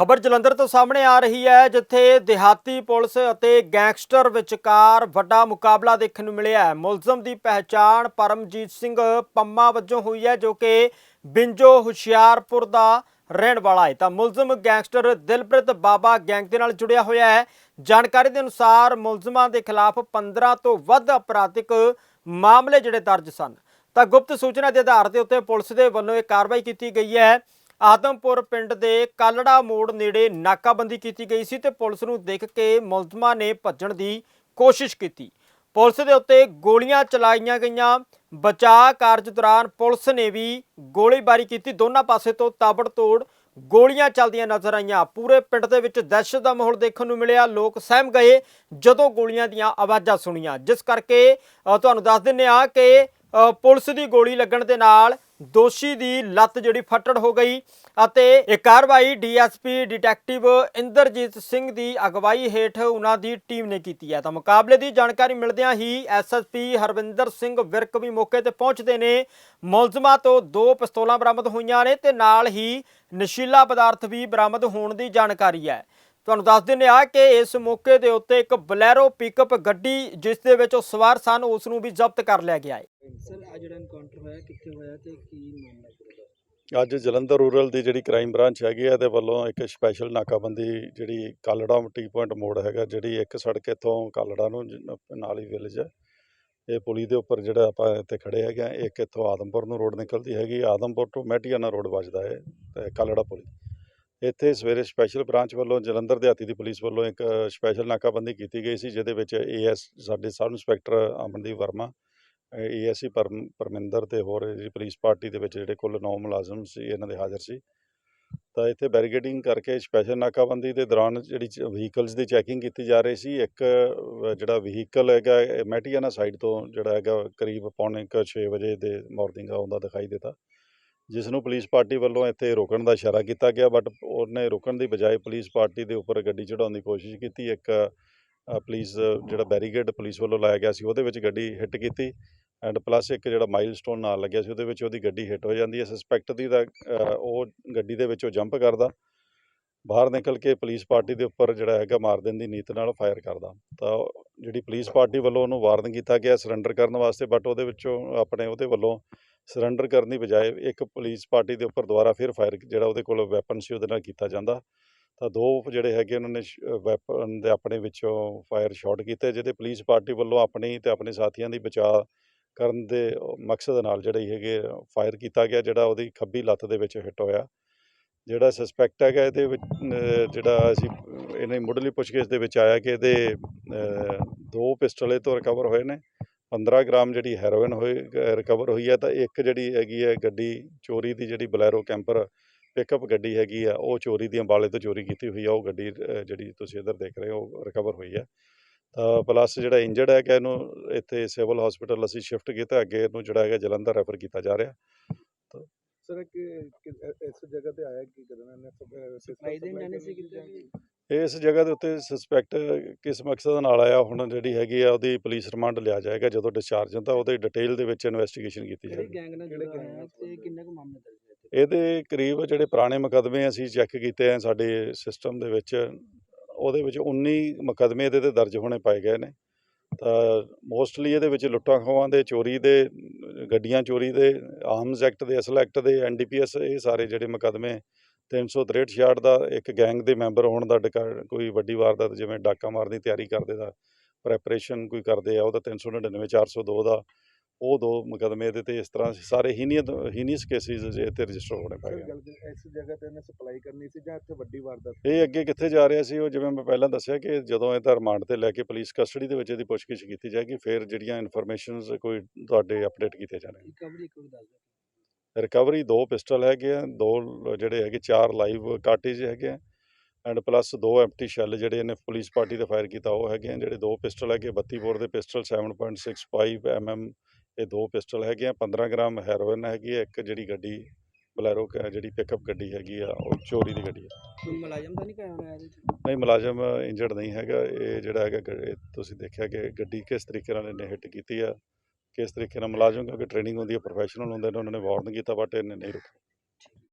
ਖਬਰ ਜਲੰਧਰ ਤੋਂ ਸਾਹਮਣੇ ਆ ਰਹੀ ਹੈ, ਜਿੱਥੇ ਦਿਹਾਤੀ ਪੁਲਿਸ ਅਤੇ ਗੈਂਗਸਟਰ ਵਿਚਕਾਰ ਵੱਡਾ ਮੁਕਾਬਲਾ ਦੇਖਣ ਨੂੰ ਮਿਲਿਆ ਹੈ। ਮੁਲਜ਼ਮ ਦੀ ਪਹਿਚਾਣ ਪਰਮਜੀਤ ਸਿੰਘ ਪੰਮਾ ਵਜੋਂ ਹੋਈ ਹੈ, ਜੋ ਕਿ ਬਿੰਜੋ ਹੁਸ਼ਿਆਰਪੁਰ ਦਾ ਰਹਿਣ ਵਾਲਾ ਹੈ। ਤਾਂ ਮੁਲਜ਼ਮ ਗੈਂਗਸਟਰ ਦਿਲਪ੍ਰੀਤ ਬਾਬਾ ਗੈਂਗ ਦੇ ਨਾਲ ਜੁੜਿਆ ਹੋਇਆ ਹੈ। ਜਾਣਕਾਰੀ ਦੇ ਅਨੁਸਾਰ ਮੁਲਜ਼ਮਾਂ ਦੇ ਖਿਲਾਫ 15 ਤੋਂ ਵੱਧ ਅਪਰਾਧਿਕ ਮਾਮਲੇ ਜਿਹੜੇ ਦਰਜ ਸਨ। ਤਾਂ ਗੁਪਤ ਸੂਚਨਾ ਦੇ ਆਧਾਰ ਤੇ ਉੱਤੇ ਪੁਲਿਸ ਦੇ ਵੱਲੋਂ ਇਹ ਕਾਰਵਾਈ ਕੀਤੀ ਗਈ ਹੈ। ਆਦਮਪੁਰ ਪਿੰਡ ਦੇ ਕਾਲੜਾ ਮੋੜ ਨੇੜੇ ਨਾਕਾਬੰਦੀ ਕੀਤੀ ਗਈ ਸੀ ਤੇ ਪੁਲਿਸ ਨੂੰ ਦੇਖ ਕੇ ਮੁਲਜ਼ਮਾਂ ਨੇ ਭੱਜਣ ਦੀ ਕੋਸ਼ਿਸ਼ ਕੀਤੀ। ਪੁਲਿਸ ਦੇ ਉੱਤੇ ਗੋਲੀਆਂ ਚਲਾਈਆਂ ਗਈਆਂ। ਬਚਾਅ ਕਾਰਜ ਦੌਰਾਨ ਪੁਲਿਸ ਨੇ ਵੀ ਗੋਲੀਬਾਰੀ ਕੀਤੀ। ਦੋਨਾਂ ਪਾਸੇ ਤੋਂ ਤਾਬੜਤੋੜ ਗੋਲੀਆਂ ਚੱਲਦੀਆਂ ਨਜ਼ਰ ਆਈਆਂ। ਪੂਰੇ ਪਿੰਡ ਦੇ ਵਿੱਚ ਦਹਿਸ਼ਤ ਦਾ ਮਾਹੌਲ ਦੇਖਣ ਨੂੰ ਮਿਲਿਆ। ਲੋਕ ਸਹਿਮ ਗਏ ਜਦੋਂ ਗੋਲੀਆਂ ਦੀਆਂ ਆਵਾਜ਼ਾਂ ਸੁਣੀਆਂ। ਜਿਸ ਕਰਕੇ ਤੁਹਾਨੂੰ ਦੱਸ ਦਿੰਨੇ ਆ ਕਿ ਪੁਲਿਸ ਦੀ ਗੋਲੀ ਲੱਗਣ ਦੇ ਨਾਲ ਦੋਸ਼ੀ ਦੀ ਲੱਤ ਜਿਹੜੀ ਫੱਟੜ ਹੋ ਗਈ ਅਤੇ ਇਹ ਕਾਰਵਾਈ ਡੀਐਸਪੀ ਡਿਟੈਕਟਿਵ ਇੰਦਰਜੀਤ ਸਿੰਘ ਦੀ ਅਗਵਾਈ ਹੇਠ ਉਹਨਾਂ ਦੀ ਟੀਮ ਨੇ ਕੀਤੀ ਹੈ। ਤਾਂ ਮੁਕਾਬਲੇ ਦੀ ਜਾਣਕਾਰੀ ਮਿਲਦਿਆਂ ਹੀ ਐਸਐਸਪੀ ਹਰਵਿੰਦਰ ਸਿੰਘ ਵਿਰਕ ਵੀ ਮੌਕੇ ਤੇ ਪਹੁੰਚਦੇ ਨੇ। ਮੁਲਜ਼ਮਾਂ ਤੋਂ ਦੋ ਪਿਸਤੌਲਾਂ ਬਰਾਮਦ ਹੋਈਆਂ ਨੇ ਤੇ ਨਾਲ ਹੀ ਨਸ਼ੀਲਾ ਪਦਾਰਥ ਵੀ ਬਰਾਮਦ ਹੋਣ ਦੀ ਜਾਣਕਾਰੀ ਹੈ। ਤੁਹਾਨੂੰ ਦੱਸ ਦਿੰਦੇ ਆ ਕਿ ਇਸ ਮੌਕੇ ਦੇ ਉੱਤੇ ਇੱਕ ਬਲੈਰੋ ਪਿਕਅਪ ਗੱਡੀ ਜਿਸ ਦੇ ਵਿੱਚ ਉਹ ਸਵਾਰ ਸਨ ਉਸ ਨੂੰ ਵੀ ਜ਼ਬਤ ਕਰ ਲਿਆ ਗਿਆ ਹੈ। ਸਰ ਆ ਜਿਹੜਾ ਐਨਕਾਊਂਟਰ ਹੋਇਆ ਕਿੱਥੇ ਹੋਇਆ ਤੇ ਕੀ ਮਾਮਲਾ ਪੂਰਾ ਅੱਜ ਜਲੰਧਰ ਰੂਰਲ ਦੀ ਜਿਹੜੀ ਕ੍ਰਾਈਮ ਬ੍ਰਾਂਚ ਹੈਗੀ ਹੈ ਇਹਦੇ ਵੱਲੋਂ ਇੱਕ ਸਪੈਸ਼ਲ ਨਾਕਾਬੰਦੀ ਜਿਹੜੀ ਕਾਲੜਾ ਟੀ ਪੁਆਇੰਟ ਮੋੜ ਹੈਗਾ ਜਿਹੜੀ ਇੱਕ ਸੜਕ ਇੱਥੋਂ ਕਾਲੜਾ ਨੂੰ ਨਾਲ ਹੀ ਵਿਲੇਜ ਹੈ ਇਹ ਪੁਲੀ ਦੇ ਉੱਪਰ ਜਿਹੜਾ ਆਪਾਂ ਇੱਥੇ ਖੜੇ ਹੈਗੇ ਆ ਇੱਕ ਇੱਥੋਂ ਆਦਮਪੁਰ ਨੂੰ ਰੋਡ ਨਿਕਲਦੀ ਹੈਗੀ ਆਦਮਪੁਰ ਤੋਂ ਮੈਟੀਆਨਾ ਰੋਡ ਵੱਜਦਾ ਹੈ ਤੇ ਕਾਲੜਾ ਪੁਲੀ। ਇੱਥੇ ਸਵੇਰੇ ਸਪੈਸ਼ਲ ਬ੍ਰਾਂਚ ਵੱਲੋਂ ਜਲੰਧਰ ਦਿਹਾਤੀ ਦੀ ਪੁਲਿਸ ਵੱਲੋਂ ਇੱਕ ਸਪੈਸ਼ਲ ਨਾਕਾਬੰਦੀ ਕੀਤੀ ਗਈ ਸੀ, ਜਿਹਦੇ ਵਿੱਚ ਏਐਸ ਸਾਡੇ sub inspector Amandeep Verma ASC Parminder ਤੇ ਹੋਰ ਜਿਹੜੀ ਪੁਲਿਸ ਪਾਰਟੀ ਦੇ ਵਿੱਚ ਜਿਹੜੇ ਕੁੱਲ 9 ਮੁਲਾਜ਼ਮ ਸੀ, ਇਹਨਾਂ ਦੇ ਹਾਜ਼ਰ ਸੀ। ਤਾਂ ਇੱਥੇ ਬੈਰੀਗੇਡਿੰਗ ਕਰਕੇ ਸਪੈਸ਼ਲ ਨਾਕਾਬੰਦੀ ਦੇ ਦੌਰਾਨ ਜਿਹੜੀ ਵਹੀਕਲਸ ਦੀ ਚੈਕਿੰਗ ਕੀਤੀ ਜਾ ਰਹੀ ਸੀ, ਇੱਕ ਜਿਹੜਾ ਵਹੀਕਲ ਹੈਗਾ, ਇਹ ਮੈਟੀਆਨਾ ਸਾਈਡ ਤੋਂ ਜਿਹੜਾ ਹੈਗਾ, ਕਰੀਬ ਪੌਣੇ ਕੁ ਛੇ ਵਜੇ ਦੇ ਮਾਰਨਿੰਗ ਆਉਂਦਾ ਦਿਖਾਈ ਦਿੱਤਾ। ਜਿਸ ਨੂੰ ਪੁਲਿਸ ਪਾਰਟੀ ਵੱਲੋਂ ਇੱਥੇ ਰੋਕਣ ਦਾ ਇਸ਼ਾਰਾ ਕੀਤਾ ਗਿਆ ਬਟ ਉਹਨੇ ਰੁਕਣ ਦੀ ਬਜਾਏ ਪੁਲਿਸ ਪਾਰਟੀ ਦੇ ਉੱਪਰ ਗੱਡੀ ਚੜਾਉਣ ਦੀ ਕੋਸ਼ਿਸ਼ ਕੀਤੀ। ਇੱਕ ਅ, ਪੁਲਿਸ ਜਿਹੜਾ ਬੈਰੀਗੇਡ ਪੁਲਿਸ ਵੱਲੋਂ ਲਾਇਆ ਗਿਆ ਸੀ ਉਹਦੇ ਵਿੱਚ ਗੱਡੀ ਹਿੱਟ ਕੀਤੀ ਐਂਡ ਪਲੱਸ ਇੱਕ ਜਿਹੜਾ ਮਾਈਲਸਟੋਨ ਨਾਲ ਲੱਗਿਆ ਸੀ ਉਹਦੇ ਵਿੱਚ ਉਹਦੀ ਗੱਡੀ ਹਿੱਟ ਹੋ ਜਾਂਦੀ ਹੈ। ਸਸਪੈਕਟ ਦੀ ਦਾ ਉਹ ਗੱਡੀ ਦੇ ਵਿੱਚ ਉਹ ਜੰਪ ਕਰਦਾ ਬਾਹਰ ਨਿਕਲ ਕੇ ਪੁਲਿਸ ਪਾਰਟੀ ਦੇ ਉੱਪਰ ਜਿਹੜਾ ਹੈਗਾ ਮਾਰ ਦੇਣ ਦੀ ਨੀਤ ਨਾਲ ਫਾਇਰ ਕਰਦਾ। ਤਾਂ ਜਿਹੜੀ ਪੁਲਿਸ ਪਾਰਟੀ ਵੱਲੋਂ ਉਹਨੂੰ ਵਾਰਨ ਕੀਤਾ ਗਿਆ ਸਰੈਂਡਰ ਕਰਨ ਵਾਸਤੇ ਬਟ ਉਹਦੇ ਵਿੱਚੋਂ ਆਪਣੇ ਉਹਦੇ ਵੱਲੋਂ ਸਰੈਂਡਰ ਕਰਨ ਦੀ ਬਜਾਏ ਇੱਕ ਪੁਲਿਸ ਪਾਰਟੀ ਦੇ ਉੱਪਰ ਦੁਬਾਰਾ ਫਿਰ ਫਾਇਰ ਜਿਹੜਾ ਉਹਦੇ ਕੋਲ ਵੈਪਨ ਸੀ, ਉਹਦੇ ਨਾਲ ਕੀਤਾ ਜਾਂਦਾ। ਤਾਂ ਦੋ ਜਿਹੜੇ ਹੈਗੇ ਉਹਨਾਂ ਨੇ ਵੈਪਨ ਦੇ ਆਪਣੇ ਵਿੱਚੋਂ ਫਾਇਰ ਸ਼ਾਟ ਕੀਤੇ, ਜਿਹਦੇ ਪੁਲਿਸ ਪਾਰਟੀ ਵੱਲੋਂ ਆਪਣੀ ਤੇ ਆਪਣੇ ਸਾਥੀਆਂ ਦੀ ਬਚਾਅ ਕਰਨ ਦੇ ਮਕਸਦ ਨਾਲ ਜਿਹੜੇ ਹੈਗੇ ਫਾਇਰ ਕੀਤਾ ਗਿਆ, ਜਿਹੜਾ ਉਹਦੀ ਖੱਬੀ ਲੱਤ ਦੇ ਵਿੱਚ ਹਿੱਟ ਹੋਇਆ। ਜਿਹੜਾ ਸਸਪੈਕਟ ਹੈਗਾ ਇਹਦੇ ਵਿੱਚ ਜਿਹੜਾ ਅਸੀਂ ਇਹਨੇ ਮੁੱਢਲੀ ਪੁੱਛਗਿੱਛ ਦੇ ਵਿੱਚ ਆਇਆ ਕਿ ਇਹਦੇ ਦੋ ਪਿਸਟਲ ਇਹ ਤੋਂ ਰਿਕਵਰ ਹੋਏ ਨੇ। 15 ਗ੍ਰਾਮ ਜਿਹੜੀ ਹੈਰੋਇਨ ਹੋਈ ਰਿਕਵਰ ਹੋਈ ਹੈ ਤਾਂ ਇੱਕ ਜਿਹੜੀ ਹੈਗੀ ਹੈ ਗੱਡੀ ਚੋਰੀ ਦੀ ਜਿਹੜੀ ਬਲੈਰੋ ਕੈਂਪਰ ਪਿਕਅਪ ਗੱਡੀ ਹੈਗੀ ਆ ਉਹ ਚੋਰੀ ਦੀ ਅੰਬਾਲੇ ਤੋਂ ਚੋਰੀ ਕੀਤੀ ਹੋਈ ਆ ਉਹ ਗੱਡੀ ਜਿਹੜੀ ਤੁਸੀਂ ਇੱਧਰ ਦੇਖ ਰਹੇ ਹੋ ਉਹ ਰਿਕਵਰ ਹੋਈ ਹੈ। ਤਾਂ ਪਲੱਸ ਜਿਹੜਾ ਇੰਜਰਡ ਹੈ ਕਿ ਇਹਨੂੰ ਇੱਥੇ ਸਿਵਲ ਹਸਪੀਟਲ ਅਸੀਂ ਸ਼ਿਫਟ ਕੀਤਾ ਅੱਗੇ ਇਹਨੂੰ ਜਿਹੜਾ ਹੈਗਾ ਜਲੰਧਰ ਰੈਫਰ ਕੀਤਾ ਜਾ ਰਿਹਾ। ਸਰ ਕਿ ਇਸ ਜਗ੍ਹਾ ਤੇ ਆਇਆ ਕੀ ਕਰਨਾ ਇਹਨੇ ਸਪਲਾਈ ਦੇਣ ਜਾਣੇ ਸੀ ਕਿਤੇ ਇਸ ਜਗ੍ਹਾ ਦੇ ਉੱਤੇ ਸਸਪੈਕਟ ਕਿਸ ਮਕਸਦ ਨਾਲ ਆਇਆ ਹੁਣ ਜਿਹੜੀ ਹੈਗੀ ਆ ਉਹਦੀ ਪੁਲਿਸ ਰਿਮਾਂਡ ਲਿਆ ਜਾਏਗਾ ਜਦੋਂ ਡਿਸਚਾਰਜ ਹੁੰਦਾ ਉਹਦੇ ਡਿਟੇਲ ਦੇ ਵਿੱਚ ਇਨਵੈਸਟੀਗੇਸ਼ਨ ਕੀਤੀ ਜਾਏਗੀ ਗੈਂਗ ਨਾਲ ਜੁੜਿਆ ਹੋਇਆ ਤੇ ਕਿੰਨੇ ਕੁ ਮਾਮਲੇ ਦਰਜ ਹੈ ਇੱਥੇ? ਇਹਦੇ ਕਰੀਬ ਜਿਹੜੇ ਪੁਰਾਣੇ ਮੁਕੱਦਮੇ ਅਸੀਂ ਚੈੱਕ ਕੀਤੇ ਆ ਸਾਡੇ ਸਿਸਟਮ ਦੇ ਵਿੱਚ ਉਹਦੇ ਵਿੱਚ 19 ਮੁਕੱਦਮੇ ਇਹਦੇ ਤੇ ਦਰਜ ਹੋਣੇ ਪਾਏ ਗਏ ਨੇ। ਤਾਂ ਮੋਸਟਲੀ ਇਹਦੇ ਵਿੱਚ ਲੁੱਟਾਂ ਖੋਹਾਂ ਦੇ ਚੋਰੀ ਦੇ ਗੱਡੀਆਂ ਚੋਰੀ ਦੇ ਆਰਮਸ ਐਕਟ ਦੇ ਅਸਲ ਐਕਟ ਦੇ ਐਨਡੀਪੀਐਸ ਇਹ ਸਾਰੇ ਜਿਹੜੇ ਮੁਕੱਦਮੇ 363 66 ਦਾ ਇੱਕ ਗੈਂਗ ਦੇ ਮੈਂਬਰ ਹੋਣ ਦਾ ਕੋਈ ਵੱਡੀ ਵਾਰਦਾਤ ਜਿਵੇਂ ਡਾਕਾ ਮਾਰਨ ਦੀ ਤਿਆਰੀ ਕਰਦੇ ਦਾ ਪ੍ਰੈਪਰੇਸ਼ਨ ਕੋਈ ਕਰਦੇ ਆ ਉਹਦਾ 399 402 ਦਾ ਉਹ ਦੋ ਮੁਕੱਦਮੇ ਇਹਦੇ ਤੇ ਇਸ ਤਰ੍ਹਾਂ ਸਾਰੇ ਹੀਨੀਅਤ ਹੀਨੀਅਸ ਕੇਸਿਸ ਜੇ ਤੇ ਰਜਿਸਟਰ ਹੋਣੇ ਪਏ ਸਰ ਗਏ ਇਸ ਜਗ੍ਹਾ ਤੇ ਇਹਨੇ ਸਪਲਾਈ ਕਰਨੀ ਸੀ ਜਾਂ ਇੱਥੇ ਵੱਡੀ ਵਾਰਦਾਤ ਇਹ ਅੱਗੇ ਕਿੱਥੇ ਜਾ ਰਿਹਾ ਸੀ ਉਹ ਜਿਵੇਂ ਮੈਂ ਪਹਿਲਾਂ ਦੱਸਿਆ ਕਿ ਜਦੋਂ ਇਹ ਤਾਂ ਰਿਮਾਂਡ ਤੇ ਲੈ ਕੇ ਪੁਲਿਸ ਕਸਟਡੀ ਦੇ ਵਿੱਚ ਇਹਦੀ ਪੁੱਛਗਿੱਛ ਕੀਤੀ ਜਾਏਗੀ ਫਿਰ ਜਿਹੜੀਆਂ ਇਨਫੋਰਮੇਸ਼ਨਸ ਕੋਈ ਤੁਹਾਡੇ ਅਪਡੇਟ ਕੀਤੇ ਜਾਣਗੇ ਰਿਕਵਰੀ ਦੋ ਪਿਸਟਲ ਹੈਗੇ ਆ ਦੋ ਜਿਹੜੇ ਹੈਗੇ ਚਾਰ ਲਾਈਵ ਕਾਰਟੇਜ ਹੈਗੇ ਆ ਐਂਡ ਪਲੱਸ ਦੋ ਐਮਟੀ ਸ਼ੈੱਲ ਜਿਹੜੇ ਇਹਨੇ ਪੁਲਿਸ ਪਾਰਟੀ ਤੇ ਫਾਇਰ ਕੀਤਾ ਉਹ ਹੈਗੇ ਆ ਜਿਹੜੇ ਦੋ ਪਿਸਟਲ ਹੈਗੇ 32 ਬੋਰ ਦੇ ਪਿਸਟਲ 7.65 ਐਮਐਮ ਇਹ ਦੋ ਪਿਸਟਲ ਹੈਗੇ ਆ 15 ਗ੍ਰਾਮ ਹੈਰੋਇਨ ਹੈਗੀ ਆ ਇੱਕ ਜਿਹੜੀ ਗੱਡੀ ਬਲੈਰੋ ਕ- ਜਿਹੜੀ ਪਿਕਅਪ ਗੱਡੀ ਹੈਗੀ ਆ ਉਹ ਚੋਰੀ ਦੀ ਗੱਡੀ ਆ। ਕੋਈ ਮੁਲਾਜ਼ਮ ਤਾਂ ਨਹੀਂ ਕਾਇਆ ਹੋਇਆ ਇਹਦੇ ਚ? ਨਹੀਂ ਮੁਲਾਜ਼ਮ ਇੰਜਰਡ ਨਹੀਂ ਹੈਗਾ ਇਹ ਜਿਹੜਾ ਹੈਗਾ ਤੁਸੀਂ ਦੇਖਿਆ ਕਿ ਗੱਡੀ ਕਿਸ ਤਰੀਕੇ ਨਾਲ ਇਹਨੇ ਹਿੱਟ ਕੀਤੀ ਆ ਕਿਸ ਤਰੀਕੇ ਨਾਲ ਮੁਲਾਜ਼ਮ ਕਿਉਂਕਿ ਟ੍ਰੇਨਿੰਗ ਹੁੰਦੀ ਹੈ ਪ੍ਰੋਫੈਸ਼ਨਲ ਹੁੰਦੇ ਨੇ, ਉਹਨਾਂ ਨੇ ਵਾਰਨ ਕੀਤਾ ਬਟ ਇਹਨੇ ਨਹੀਂ ਰੁਕਿਆ